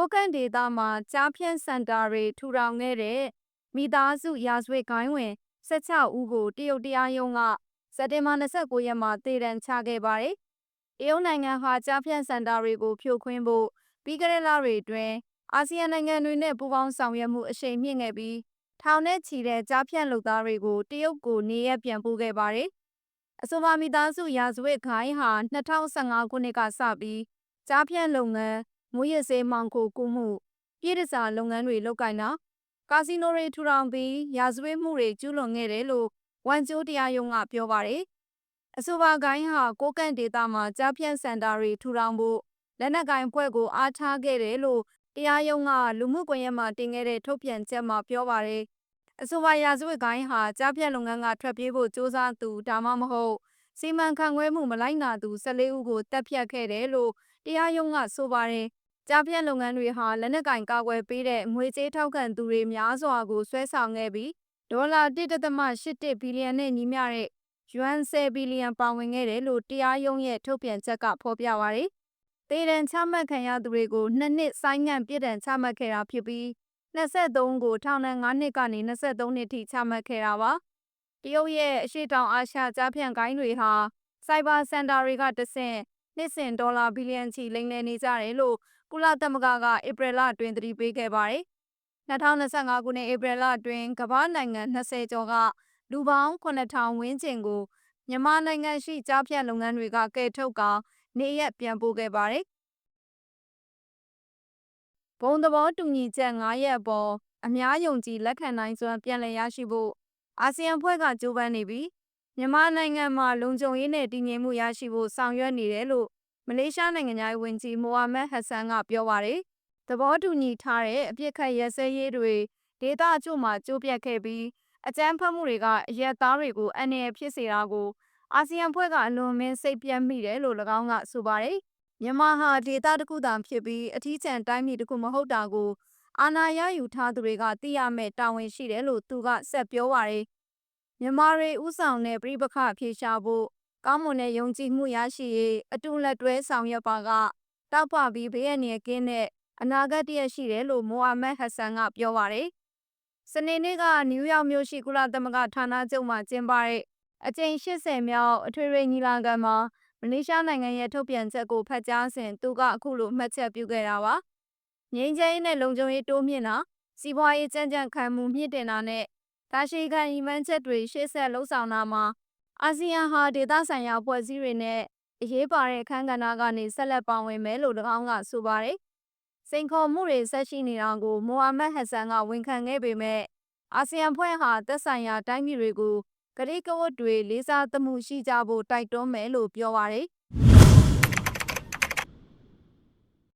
ကိုကန့်ဒေသမှာကြားဖြန့်စင်တာတွေထူထောင်ခဲ့တဲ့မိသားစုရာဇဝတ်ဂိုင်းဝင်16ဦးကိုတရုတ်တရားရုံးကစက်တင်ဘာ29ရက်မှာတည်တံချခဲ့ပါတယ်။တရုတ်နိုင်ငံဟာကြားဖြန့်စင်တာတွေကိုဖြိုခွင်းဖို့ပြီးခဲ့တဲ့လတွေအတွင်းအာဆီယံနိုင်ငံတွေနဲ့ပူးပေါင်းဆောင်ရွက်မှုအရှိန်မြင့်ခဲ့ပြီးထောင်နဲ့ချီတဲ့ကြားဖြန့်လုပ်သားတွေကိုတရုတ်ကိုနေရပြန်ပို့ခဲ့ပါတယ်။အဆိုပါမိသားစုရာဇဝတ်ဂိုင်းဟာ2015ခုနှစ်ကစပြီးကြားဖြန့်လုပ်ငန်း မွေးရစေးမောင်ခိုကူမှုပြည်တစားလုပ်ငန်းတွေလုပ်ကိုင်တာကာစီနိုတွေထူထောင်ပြီးရာဇဝတ်မှုတွေကျူးလွန်ခဲ့တယ်လို့ဝန်ကျိုးတရားရုံးကပြောပါတယ်။အဆိုပါဂိုင်းဟာကိုကန့်ဒေတာမှာကြားဖြန့်စင်တာတွေထူထောင်ဖို့လက်နက်ကိုင်ဖွဲ့ကိုအားထားခဲ့တယ်လို့တရားရုံးကလူမှုကွန်ရက်မှာတင်ခဲ့တဲ့ထုတ်ပြန်ချက်မှာပြောပါတယ်။အဆိုပါရာဇဝတ်ဂိုင်းဟာကြားဖြန့်လုပ်ငန်းကထွက်ပြေးဖို့စ조사သူဒါမှမဟုတ်စီမံခန့်ခွဲမှုမလိုက်နာသူ14ဦးကိုတပ်ဖြတ်ခဲ့တယ်လို့ တရားရုံးကဆိုပါတယ်။ကြားဖြန့်လုပ်ငန်းတွေဟာလက်နက်ကင်ကာကွယ်ပေးတဲ့ငွေကြေးထောက်ခံသူတွေများစွာကိုဆွဲဆောင်ခဲ့ပြီးဒေါ်လာ1.81ဘီလီယံနဲ့ညီမျှတဲ့ယွမ်10ဘီလီယံပါဝင်ခဲ့တယ်လို့တရားရုံးရဲ့ထုတ်ပြန်ချက်ကဖော်ပြပါတယ်။တေရန်ချမှတ်ခံရသူတွေကိုနှစ်နှစ်ဆိုင်းငံ့ပြည်ဒဏ်ချမှတ်ခဲ့တာဖြစ်ပြီး23ကိုထောင်ဒဏ်9နှစ်ကနေ23နှစ်ထိချမှတ်ခဲ့တာပါ။တရုတ်ရဲ့အရှိတောင်အာရှကြားဖြန့်ကိုင်းတွေဟာစိုက်ဘာစင်တာတွေကတဆင့် နှစ်စဉ်ဒေါ်လာဘီလီယံချီလိမ်လည်နေကြတယ်လို့ကုလသမဂ္ဂကဧပြီလအတွင်းသတိပေးခဲ့ပါတယ်။2025ခုနှစ်ဧပြီလအတွင်းကမ္ဘာနိုင်ငံ20ကျော်ကလူပေါင်း9000ဝန်းကျင်ကိုမြန်မာနိုင်ငံရှိကြားဖြတ်လုပ်ငန်းတွေကကယ်ထုတ်ကာနေရက်ပြန်ပို့ခဲ့ပါတယ်။ဘုံသဘောတူညီချက်9ရက်ပေါ်အများယုံကြည်လက်ခံနိုင်စွမ်းပြန်လည်ရရှိဖို့အာဆီယံဖွဲ့ကကြိုးပမ်းနေပြီး မြန်မာနိုင်ငံမှာလုံခြုံရေးနဲ့တည်ငြိမ်မှုရရှိဖို့ဆောင်ရွက်နေတယ်လို့မလေးရှားနိုင်ငံသားဝန်ကြီးမိုဟာမက်ဟက်ဆန်ကပြောပါတယ်။သဘောတူညီထားတဲ့အပြစ်ခတ်ရစဲရေးတွေဒေသအချို့မှာကျိုးပြတ်ခဲ့ပြီးအကြမ်းဖက်မှုတွေကအရက်သားတွေကိုအန္တရာယ်ဖြစ်စေတာကိုအာဆီယံဖွဲ့ကအလွန်မင်းစိတ်ပြတ်မိတယ်လို့၎င်းကဆိုပါတယ်။မြန်မာဟာဒေသတစ်ခုသာဖြစ်ပြီးအထီးကျန်တိုင်းပြည်တစ်ခုမဟုတ်တာကိုအာဏာရယူထားသူတွေကသိရမယ့်တာဝန်ရှိတယ်လို့သူကဆက်ပြောပါတယ်။ မြန်မာတွေဥဆောင်တဲ့ပြိပခအပြေရှားဖို့ကောင်းမွန်တဲ့ယုံကြည်မှုရရှိရေးအတူလက်တွဲဆောင်ရွက်ပါကတောက်ပပြီးဘေးရန်ရကင်းတဲ့အနာဂတ်တရရှိတယ်လို့မိုဟာမက်ဟက်ဆန်ကပြောပါတယ်။စနေနေ့ကနယူးယောက်မြို့ရှိကုလသမဂ္ဂဌာနချုပ်မှာကျင်းပတဲ့အကြိမ်80မြောက်အထွေထွေညီလာခံမှာမလေးရှားနိုင်ငံရဲ့ထုတ်ပြန်ချက်ကိုဖတ်ကြားစဉ်သူကအခုလိုမှတ်ချက်ပြုခဲ့တာပါ။ငြိမ်းချမ်းရေးနဲ့လုံခြုံရေးတိုးမြင့်တာစီးပွားရေးကြမ်းကြမ်းခံမှုမြင့်တင်တာနဲ့ တာရှိခံဤမှန်းချက်တွေရှေ့ဆက်လှုပ်ဆောင်တာမှာအာဆီယံဟာဒေသဆိုင်ရာဖွဲ့စည်းတွေနဲ့အရေးပါတဲ့အခန်းကဏ္ဍကနေဆက်လက်ပါဝင်မယ်လို့၎င်းကဆိုပါတယ်။စိန်ခေါ်မှုတွေဆက်ရှိနေတာကိုမိုဟာမက်ဟက်ဆန်ကဝန်ခံခဲ့ပေမဲ့အာဆီယံဖွဲ့ဟာသက်ဆိုင်ရာတိုင်းပြည်တွေကိုကတိကဝတ်တွေလေးစားသမှုရှိကြဖို့တိုက်တွန်းမယ်လို့ပြောပါတယ်။